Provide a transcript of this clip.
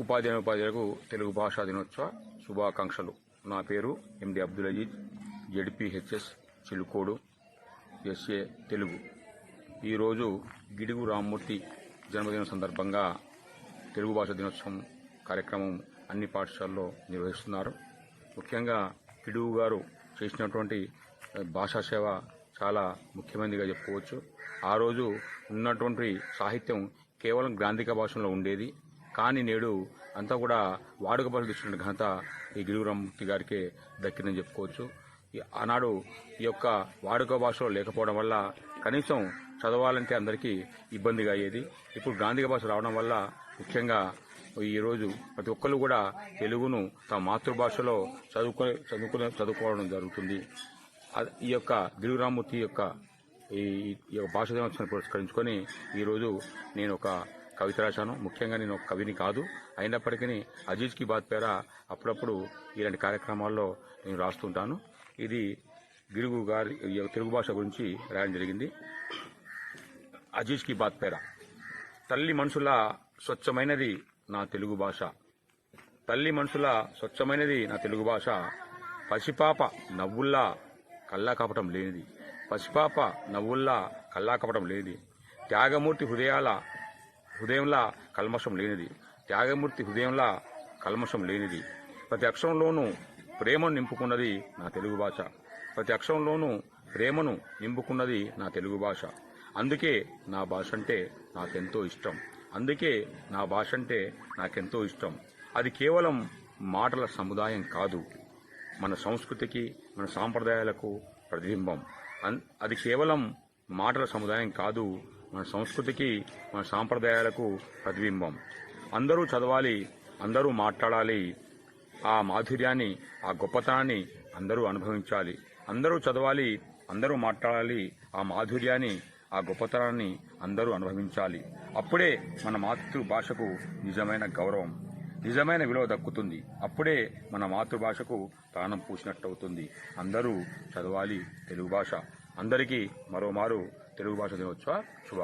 ఉపాధ్యాయ ఉపాధ్యాయులకు తెలుగు భాషా దినోత్సవ శుభాకాంక్షలు. నా పేరు MD Abdul Aziz ZPHS Chilukodu SA Telugu. ఈరోజు గిడుగు రామ్మూర్తి జన్మదిన సందర్భంగా తెలుగు భాష దినోత్సవం కార్యక్రమం అన్ని పాఠశాలలో నిర్వహిస్తున్నారు. ముఖ్యంగా గిడుగు గారు చేసినటువంటి భాషా సేవ చాలా ముఖ్యమైనదిగా చెప్పుకోవచ్చు. ఆ రోజు ఉన్నటువంటి సాహిత్యం కేవలం గ్రాంధిక భాషలో ఉండేది. కానీ నేడు అంతా కూడా వాడుక భాష తీసుకున్న ఘనత ఈ గిడుగురామూర్తి గారికే దక్కిందని చెప్పుకోవచ్చు. ఆనాడు ఈ యొక్క వాడుక భాషలో లేకపోవడం వల్ల కనీసం చదవాలంటే అందరికీ ఇబ్బందిగా అయ్యేది. ఇప్పుడు గాంధీ భాష రావడం వల్ల ముఖ్యంగా ఈరోజు ప్రతి ఒక్కరు కూడా తెలుగును తమ మాతృభాషలో చదువుకునే చదువుకునే చదువుకోవడం జరుగుతుంది. ఈ యొక్క గిరిరామూర్తి యొక్క ఈ ఈ యొక్క భాష దినోత్సవాన్ని పురస్కరించుకొని ఈరోజు నేను ఒక కవిత రాశాను. ముఖ్యంగా నేను ఒక కవిని కాదు. అయినప్పటికీ అజీజ్కి బాత్ పేర అప్పుడప్పుడు ఇలాంటి కార్యక్రమాల్లో నేను రాస్తుంటాను ఇది గిరుగు గారి తెలుగు భాష గురించి రాయడం జరిగింది. అజీజ్కి బాత్ పేర తల్లి మనుషుల స్వచ్ఛమైనది నా తెలుగు భాష. తల్లి మనుషుల స్వచ్ఛమైనది నా తెలుగు భాష. పసిపాప నవ్వుల్లా కల్లా కపటం లేనిది. పసిపాప నవ్వుల్లా కల్లా కపటం లేనిది. త్యాగమూర్తి హృదయాల హృదయంలా కల్మషం లేనిది. త్యాగమూర్తి హృదయంలా కల్మషం లేనిది. ప్రతి అక్షరంలోనూ ప్రేమను నింపుకున్నది నా తెలుగు భాష. ప్రతి అక్షరంలోనూ ప్రేమను నింపుకున్నది నా తెలుగు భాష. అందుకే నా భాష అంటే నాకెంతో ఇష్టం. అందుకే నా భాష అంటే నాకెంతో ఇష్టం. అది కేవలం మాటల సముదాయం కాదు. మన సంస్కృతికి మన సాంప్రదాయాలకు ప్రతిబింబం. అది కేవలం మాటల సముదాయం కాదు మన సంస్కృతికి మన సాంప్రదాయాలకు ప్రతిబింబం. అందరూ చదవాలి అందరూ మాట్లాడాలి. ఆ మాధుర్యాన్ని ఆ గొప్పతనాన్ని అందరూ అనుభవించాలి. అందరూ చదవాలి అందరూ మాట్లాడాలి. ఆ మాధుర్యాన్ని ఆ గొప్పతనాన్ని అందరూ అనుభవించాలి. అప్పుడే మన మాతృభాషకు నిజమైన గౌరవం నిజమైన విలువ దక్కుతుంది. అప్పుడే మన మాతృభాషకు ప్రాణం పూసినట్టు అవుతుంది అందరూ చదవాలి తెలుగు భాష. అందరికీ మరోమారు తెలుగు భాష దినోత్సవ శుభ